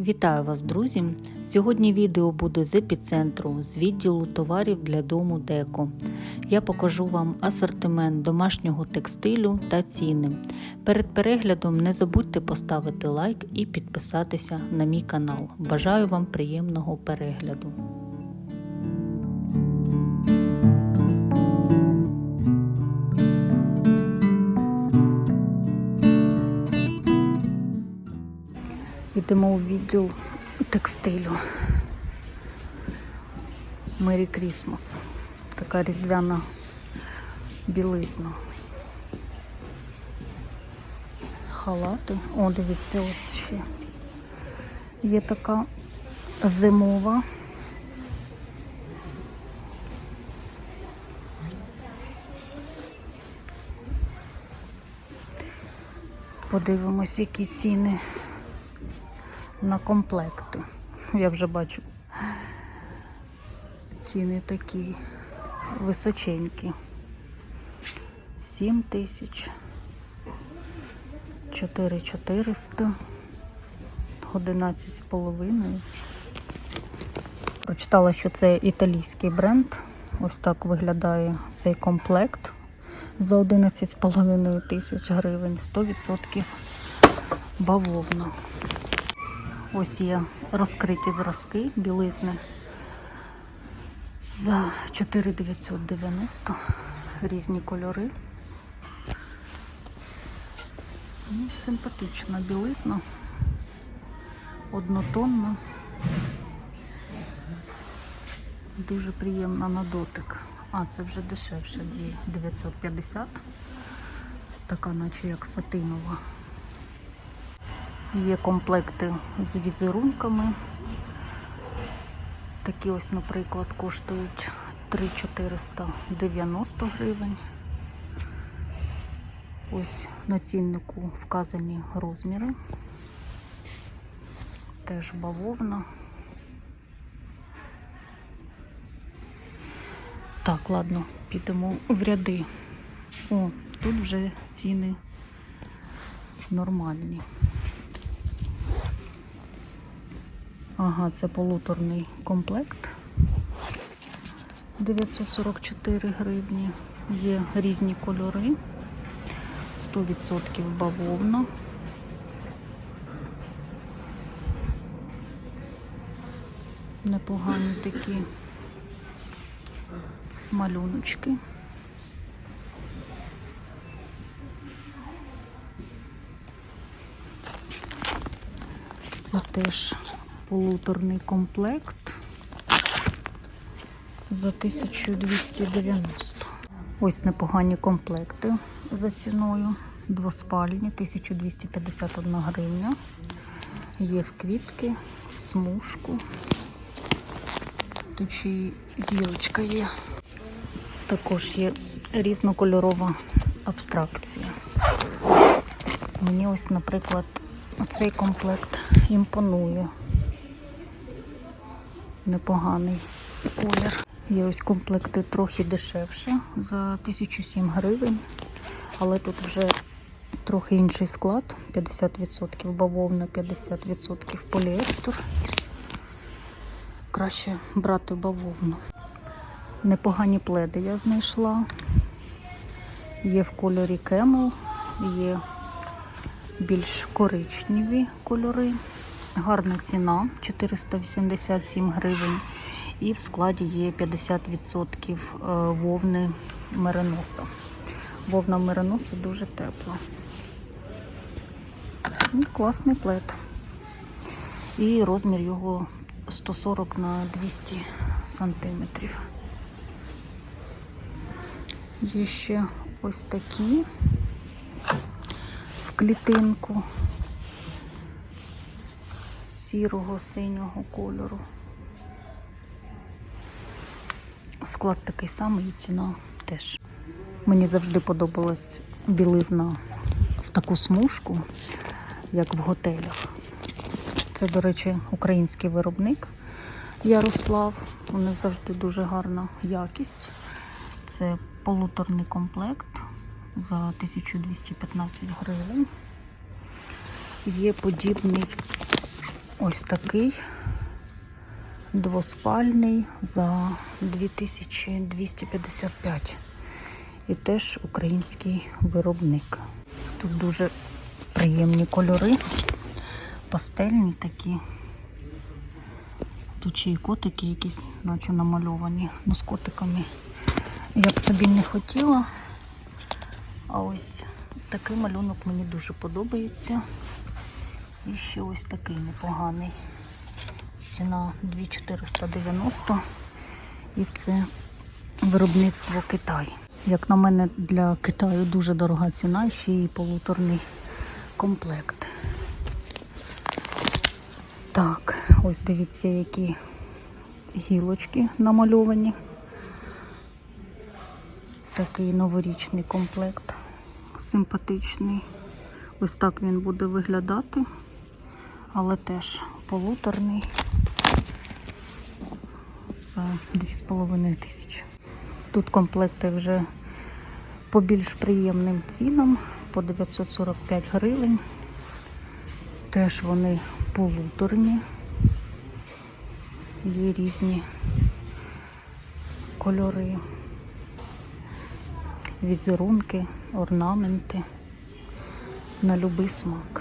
Вітаю вас, друзі! Сьогодні відео буде з епіцентру, з відділу товарів для дому Деко. Я покажу вам асортимент домашнього текстилю та ціни. Перед переглядом не забудьте поставити лайк і підписатися на мій канал. Бажаю вам приємного перегляду. Йдемо у відділ текстилю. Мері Крісмас. Така різдвяна білизна. Халати. О, дивіться, ось ще. Є така зимова. Подивимось, які ціни на комплекти. Я вже бачу. Ціни такі височенькі. 7 тисяч, 4400, 11 з половиною. Прочитала, що це італійський бренд. Ось так виглядає цей комплект за 11,5 тисяч гривень, 100% бавовна. Ось є розкриті зразки білизни за 4990 різні кольори. Ну, Симпатична білизна, однотонна, дуже приємна на дотик. А, це вже дешевше, 950, така наче як сатинова. Є комплекти з візерунками. Такі ось, наприклад, коштують 3490 гривень. Ось на ціннику вказані розміри. Теж бавовна. Так, ладно, підемо в ряди. О, тут вже ціни нормальні. Ага, це полуторний комплект. 944 гривні. Є різні кольори. 100% бавовна. Непогані такі малюночки. Це теж полуторний комплект за 1290. Ось непогані комплекти за ціною. Двоспальні 1251 гривня. Є в квітки, в смужку. Тут ще й зірочка є. Також є різнокольорова абстракція. Мені ось, наприклад, цей комплект імпонує. Непоганий колір. Є ось комплекти трохи дешевше за 1007 гривень, але тут вже трохи інший склад: 50% бавовна, 50% поліестер. Краще брати бавовну. Непогані пледи я знайшла. Є в кольорі кемел, є більш коричневі кольори. Гарна ціна 487 гривень. І в складі є 50% вовни мериноса. Вовна мериноса дуже тепла. І класний плед. І розмір його 140 на 200 сантиметрів. Є ще ось такі в клітинку сірого синього кольору. Склад такий самий і ціна теж. Мені завжди подобалась білизна в таку смужку, як в готелях. Це, до речі, український виробник Ярослав. У них завжди дуже гарна якість. Це полуторний комплект за 1215 гривень. Є подібний ось такий двоспальний за 2255. І теж український виробник. Тут дуже приємні кольори, пастельні такі. Тут ще й котики якісь, наче намальовані. Ну, з котиками я б собі не хотіла. А ось такий малюнок мені дуже подобається. І ще ось такий непоганий. Ціна 2490. І це виробництво Китай. Як на мене, для Китаю дуже дорога ціна, ще й полуторний комплект. Так, ось дивіться, які гілочки намальовані. Такий новорічний комплект. Симпатичний. Ось так він буде виглядати, але теж полуторний за 2,5 тисячі. Тут комплекти вже по більш приємним цінам, по 945 гривень. Теж вони полуторні. Є різні кольори, візерунки, орнаменти на будь-який смак.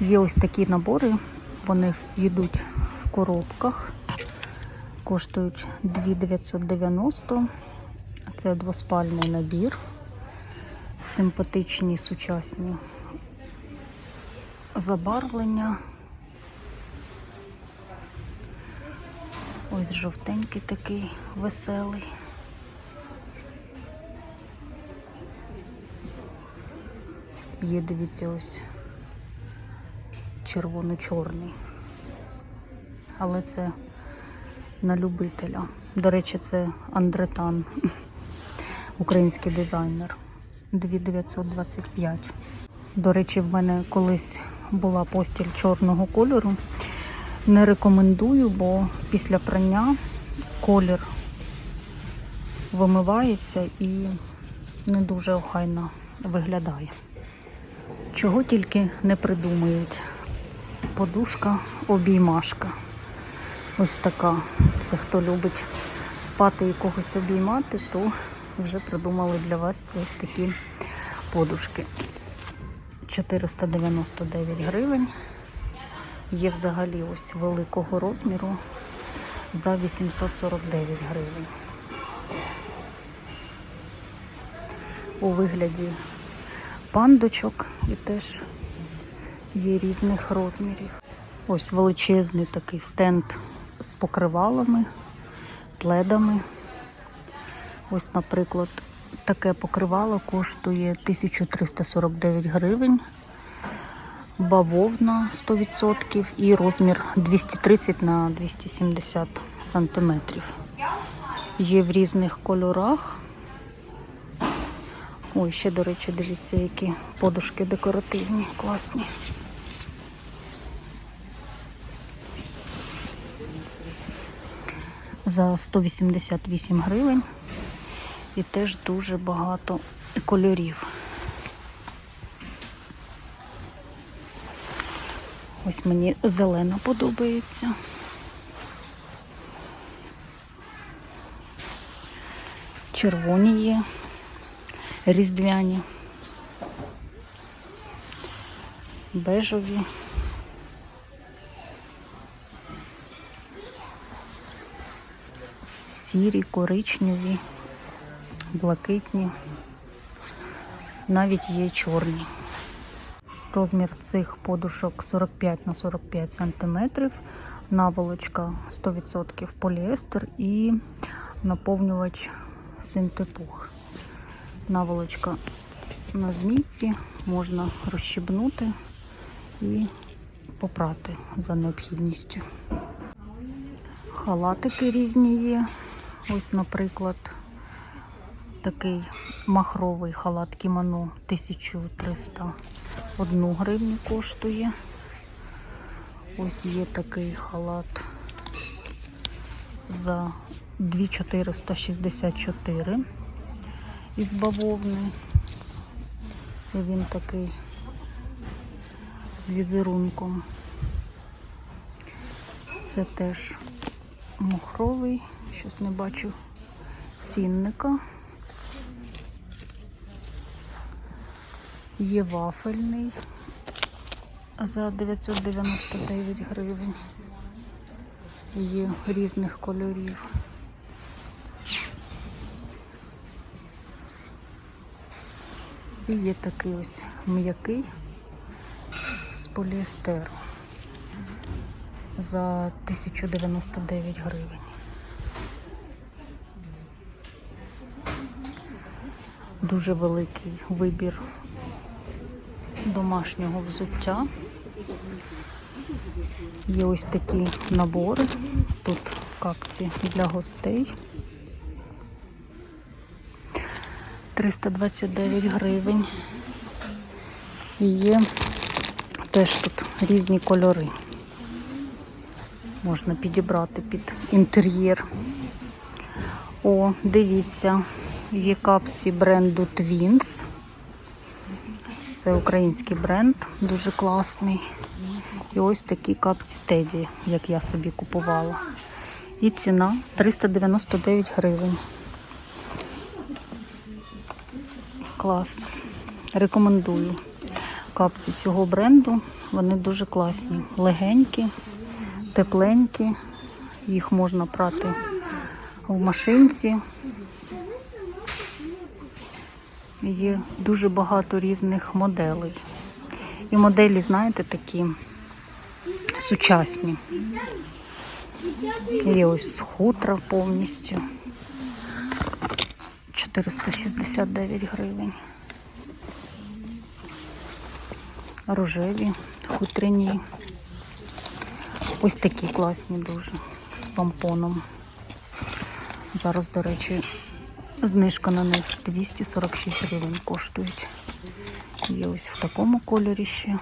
Є ось такі набори, вони йдуть в коробках, коштують 2990. Це двоспальний набір, симпатичні сучасні забарвлення. Ось жовтенький такий веселий. Є, дивіться, ось червоно-чорний. Але це на любителя. До речі, це Андретан, український дизайнер. 2925. До речі, в мене колись була постіль чорного кольору. Не рекомендую, бо після прання колір вимивається і не дуже охайно виглядає. Чого тільки не придумають. Подушка обіймашка. Ось така. Це хто любить спати і когось обіймати, то вже придумали для вас ось такі подушки. 499 гривень. Є взагалі ось великого розміру за 849 гривень. У вигляді пандочок і теж є різних розмірів. Ось величезний такий стенд з покривалами, пледами. Ось, наприклад, таке покривало коштує 1349 гривень, бавовна 100% і розмір 230 на 270 сантиметрів. Є в різних кольорах. Ой, ще, до речі, дивіться, які подушки декоративні, класні. За 188 гривень. І теж дуже багато кольорів. Ось мені зелена подобається. Червоні є, різдвяні, бежові. Сірі, коричневі, блакитні, навіть є чорні. Розмір цих подушок 45 на 45 см, наволочка 100% поліестер і наповнювач синтепух. Наволочка на змійці, можна розщібнути і попрати за необхідністю. Халатики різні є. Ось, наприклад, такий махровий халат кімоно 1301 гривню коштує. Ось є такий халат за 2464 із бавовни. І він такий з візерунком. Це теж мухровий, щось не бачу цінника. Є вафельний за 999 гривень. Є різних кольорів. І є такий ось м'який з поліестеру за 1099 гривень. Дуже великий вибір домашнього взуття. Є ось такі набори. Тут капці для гостей. 329 гривень. І є теж тут різні кольори. Можна підібрати під інтер'єр. О, дивіться, є капці бренду Twins. Це український бренд, дуже класний. І ось такі капці Теді, як я собі купувала. І ціна 399 гривень. Клас. Рекомендую капці цього бренду. Вони дуже класні. Легенькі, тепленькі. Їх можна прати в машинці. Є дуже багато різних моделей. І моделі, знаєте, такі сучасні. Є ось з хутра повністю. 469 гривень. Рожеві, хутряні. Ось такі класні дуже з помпоном. Зараз, до речі, знижка на них 246 гривень коштують. Є ось в такому кольорі ще.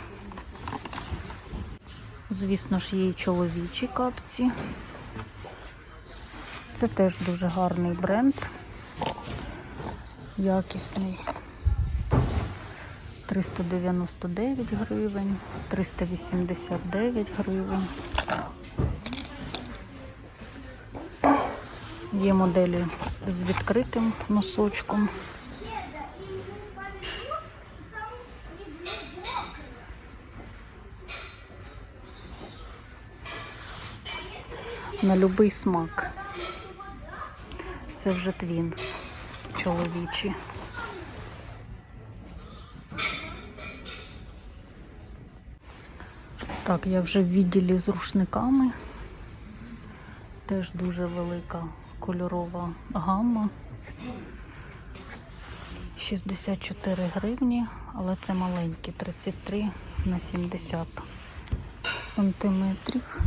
Звісно ж, є і чоловічі капці. Це теж дуже гарний бренд. Якісний. 399 гривень, 389 гривень. Є моделі з відкритим носочком. На будь-який смак. Це вже твінс чоловічі. Так, я вже в відділі з рушниками. Теж дуже велика кольорова гамма. 64 гривні, але це маленькі, 33 на 70 сантиметрів.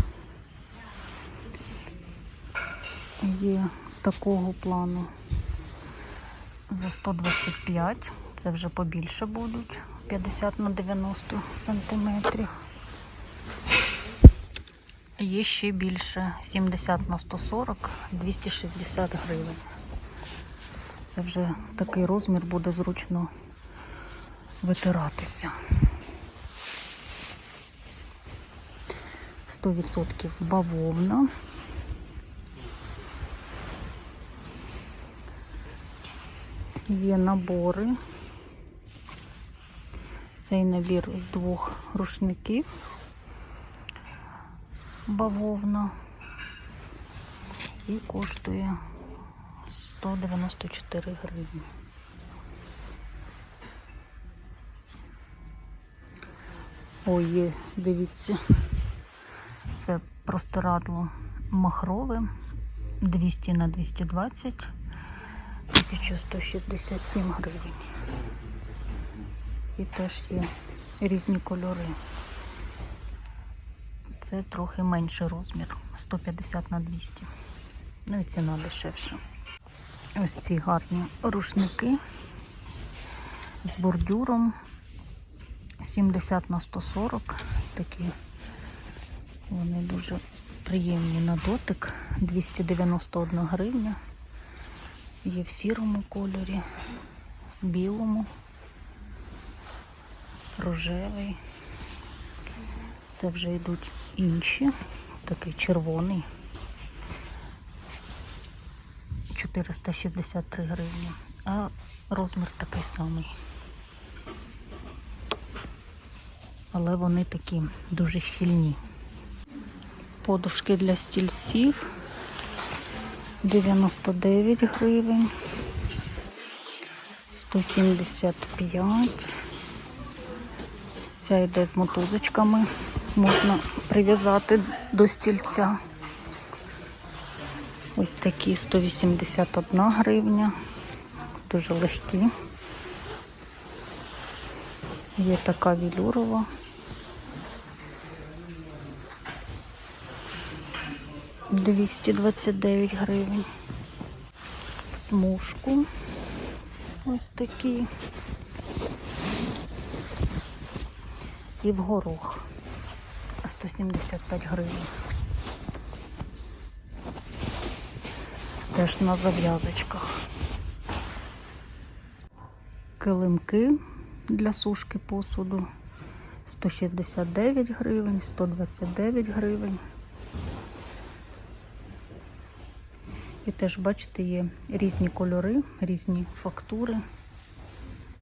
Є такого плану за 125, це вже побільше будуть, 50 на 90 сантиметрів. Є ще більше 70 на 140, 260 гривень. Це вже такий розмір буде зручно витиратися. 100% бавовна. Є набори. Цей набір з двох рушників. Бавовна. І коштує 194 гривні. Ой, є, дивіться, це простирадло махрове 200 на 220, 1167 гривень. І теж є різні кольори. Це трохи менший розмір 150 на 200. Ну і ціна дешевша. Ось ці гарні рушники з бордюром 70 на 140. Такі вони дуже приємні на дотик. 291 гривня. Є в сірому кольорі, білому. рожевий. Це вже йдуть інші. Такий червоний. 463 гривні. А розмір такий самий. Але вони такі дуже щільні. Подушки для стільців 99 гривень. 175. Ця йде з мотузочками. Можна прив'язати до стільця. Ось такі 181 гривня. Дуже легкі. Є така вілюрова. Двісті двадцять дев'ять гривень. Смужку. Ось такі. І в горох 175 гривень. Теж на зав'язочках. Килимки для сушки посуду 169 гривень, 129 гривень. І теж, бачите, є різні кольори, різні фактури.